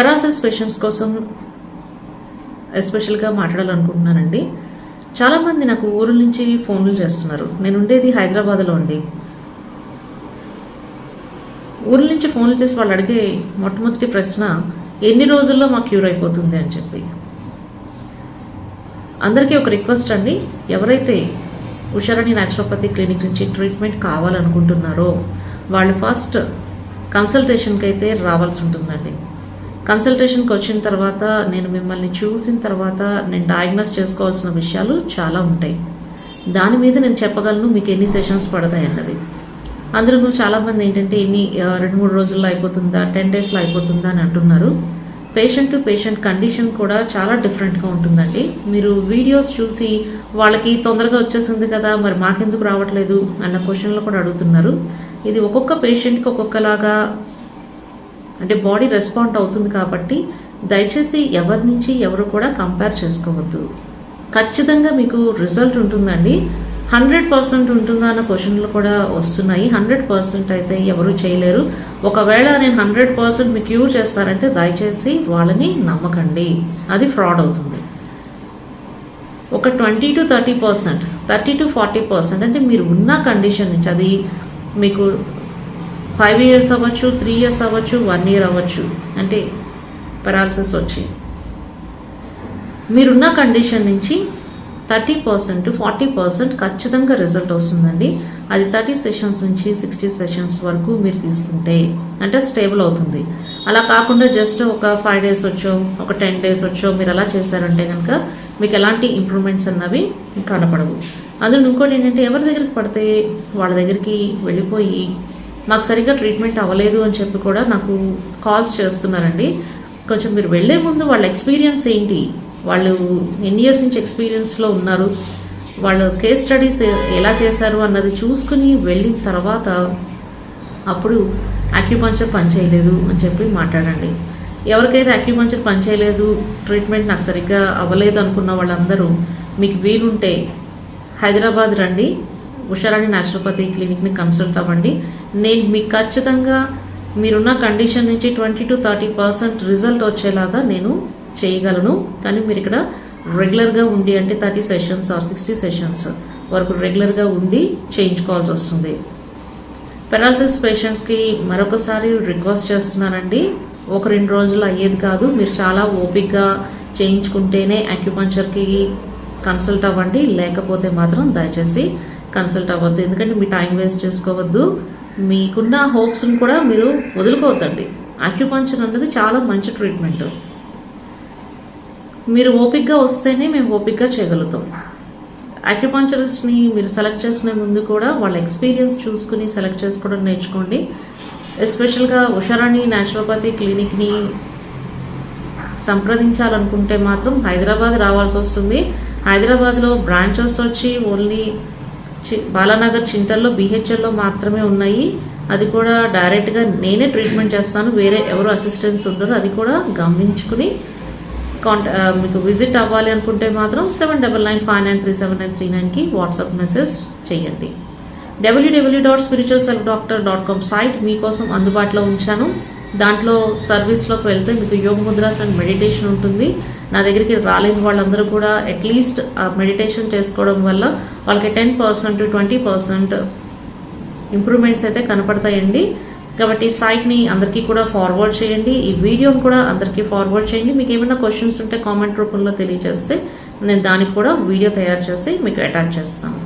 Paralysis patients కోసం ఎస్పెషల్గా మాట్లాడాలనుకుంటున్నానండి. చాలామంది నాకు ఊరు నుంచి ఫోన్లు చేస్తున్నారు. నేను ఉండేది హైదరాబాద్లో అండి. ఊరి నుంచి ఫోన్లు చేసి వాళ్ళు అడిగే మొట్టమొదటి ప్రశ్న ఎన్ని రోజుల్లో మాకు క్యూర్ అయిపోతుంది అని చెప్పి. అందరికీ ఒక రిక్వెస్ట్ అండి. ఎవరైతే ఉషారాణి న్యాచురోపతి క్లినిక్ నుంచి ట్రీట్మెంట్ కావాలనుకుంటున్నారో వాళ్ళు ఫస్ట్ కన్సల్టేషన్కి అయితే రావాల్సి ఉంటుందండి. కన్సల్టేషన్కి వచ్చిన తర్వాత నేను మిమ్మల్ని చూసిన తర్వాత నేను డయాగ్నోస్ చేసుకోవాల్సిన విషయాలు చాలా ఉంటాయి. దాని మీద నేను చెప్పగలను మీకు ఎన్ని సెషన్స్ పడతాయి అన్నది. అందులో చాలామంది ఏంటంటే ఎన్ని రెండు మూడు రోజుల్లో అయిపోతుందా? టెన్ డేస్లో అయిపోతుందా? అని అంటున్నారు. పేషెంట్ టు పేషెంట్ కండిషన్ కూడా చాలా డిఫరెంట్గా ఉంటుందండి. మీరు వీడియోస్ చూసి వాళ్ళకి తొందరగా వచ్చేసింది కదా మరి మాకెందుకు రావట్లేదు? అన్న క్వశ్చన్లు కూడా అడుగుతున్నారు. ఇది ఒక్కొక్క పేషెంట్కి ఒక్కొక్కలాగా అంటే బాడీ రెస్పాండ్ అవుతుంది కాబట్టి దయచేసి ఎవరి నుంచి ఎవరు కూడా కంపేర్ చేసుకోవద్దు. ఖచ్చితంగా మీకు రిజల్ట్ ఉంటుందండి. హండ్రెడ్ పర్సెంట్ ఉంటుందా అన్న క్వశ్చన్లు కూడా వస్తున్నాయి. హండ్రెడ్ పర్సెంట్ అయితే ఎవరు చేయలేరు. ఒకవేళ నేను హండ్రెడ్ పర్సెంట్ మీకు క్యూర్ చేస్తారంటే దయచేసి వాళ్ళని నమ్మకండి. అది ఫ్రాడ్ అవుతుంది. ఒక twenty to thirty percent thirty to forty percent అంటే మీరు ఉన్న కండిషన్ నుంచి అది మీకు ఫైవ్ ఇయర్స్ అవ్వచ్చు త్రీ ఇయర్స్ అవ్వచ్చు వన్ ఇయర్ అవ్వచ్చు. అంటే పెరాలసిస్ వచ్చి. మీరున్న కండిషన్ నుంచి థర్టీ పర్సెంట్ ఫార్టీ పర్సెంట్ ఖచ్చితంగా రిజల్ట్ వస్తుందండి. అది థర్టీ సెషన్స్ నుంచి సిక్స్టీ సెషన్స్ వరకు మీరు తీసుకుంటే అంటే స్టేబుల్ అవుతుంది. అలా కాకుండా జస్ట్ ఒక ఫైవ్ డేస్ వచ్చో ఒక టెన్ డేస్ వచ్చో మీరు అలా చేశారంటే కనుక మీకు ఎలాంటి ఇంప్రూవ్మెంట్స్ అన్నవి కనపడవు. అందులో ఇంకోటి ఏంటంటే ఎవరి దగ్గరికి పడితే వాళ్ళ దగ్గరికి వెళ్ళిపోయి మాకు సరిగ్గా ట్రీట్మెంట్ అవ్వలేదు అని చెప్పి కూడా నాకు కాల్స్ చేస్తున్నారండి. కొంచెం మీరు వెళ్ళే ముందు వాళ్ళ ఎక్స్పీరియన్స్ ఏంటి? వాళ్ళు ఎన్ని ఇయర్స్ నుంచి ఎక్స్పీరియన్స్లో ఉన్నారు? వాళ్ళు కేస్ స్టడీస్ ఎలా చేశారు అన్నది చూసుకుని వెళ్ళిన తర్వాత అప్పుడు అక్యుపంచర్ పనిచేయలేదు అని చెప్పి మాట్లాడండి. ఎవరికైతే అక్యుపంచర్ పనిచేయలేదు ట్రీట్మెంట్ నాకు సరిగ్గా అవ్వలేదు అనుకున్న వాళ్ళందరూ మీకు వీలుంటే హైదరాబాద్ రండి. ఉషారాణి న్యాచురోపతి క్లినిక్ని కన్సల్ట్ అవ్వండి. నేను మీకు ఖచ్చితంగా మీరున్న కండిషన్ నుంచి twenty to thirty percent result వచ్చేలాగా నేను చేయగలను. కానీ మీరు ఇక్కడ రెగ్యులర్గా ఉండి అంటే thirty sessions or sixty sessions వరకు రెగ్యులర్గా ఉండి చేయించుకోవాల్సి వస్తుంది. పెరాలసిస్ పేషెంట్స్కి మరొకసారి రిక్వెస్ట్ చేస్తున్నానండి. ఒక రెండు రోజులు అయ్యేది కాదు. మీరు చాలా ఓపిక్గా చేయించుకుంటేనే అక్యుపంచర్కి కన్సల్ట్ అవ్వండి. లేకపోతే మాత్రం దయచేసి కన్సల్ట్ అవ్వద్దు. ఎందుకంటే మీ టైం వేస్ట్ చేసుకోవద్దు. మీకున్న హోప్స్ని కూడా మీరు వదులుకోవద్దండి. అక్యుపంచర్ అన్నది చాలా మంచి ట్రీట్మెంట్. మీరు ఓపిక్గా వస్తేనే మేము ఓపిక్గా చేయగలుగుతాం. అక్యుపంచరిస్ట్ని మీరు సెలెక్ట్ చేసుకునే ముందు కూడా వాళ్ళ ఎక్స్పీరియన్స్ చూసుకుని సెలెక్ట్ చేసుకోవడం నేర్చుకోండి. ఎస్పెషల్గా ఉషారాణి న్యాచురోపతి క్లినిక్ని సంప్రదించాలనుకుంటే మాత్రం హైదరాబాద్ రావాల్సి వస్తుంది. హైదరాబాద్లో బ్రాంచెస్ వచ్చి ఓన్లీ బాలానగర్ చింతల్లో బీహెచ్ఎల్లో మాత్రమే ఉన్నాయి. అది కూడా డైరెక్ట్గా నేనే ట్రీట్మెంట్ చేస్తాను. వేరే ఎవరు అసిస్టెంట్స్ ఉండరు. అది కూడా గమనించుకుని కాంటా మీకు విజిట్ అవ్వాలి అనుకుంటే మాత్రం seven double nine five nine three seven nine three నైన్కి వాట్సాప్ మెసేజ్ చేయండి. W W dot spiritual self doctor dot com site మీకోసం అందుబాటులో ఉంచాను. దాంట్లో సర్వీస్లోకి వెళ్తే మీకు యోగ ముద్రాస్ అండ్ మెడిటేషన్ ఉంటుంది. నా దగ్గరికి రాలేని వాళ్ళందరూ కూడా అట్లీస్ట్ ఆ మెడిటేషన్ చేసుకోవడం వల్ల వాళ్ళకి ten percent twenty percent improvements అయితే కనపడతాయండి. కాబట్టి సైట్ని అందరికీ కూడా ఫార్వర్డ్ చేయండి. ఈ వీడియోని కూడా అందరికీ ఫార్వర్డ్ చేయండి. మీకు ఏమైనా క్వశ్చన్స్ ఉంటే కామెంట్ రూపంలో తెలియజేస్తే నేను దానికి కూడా వీడియో తయారు చేసి మీకు అటాచ్ చేస్తాను.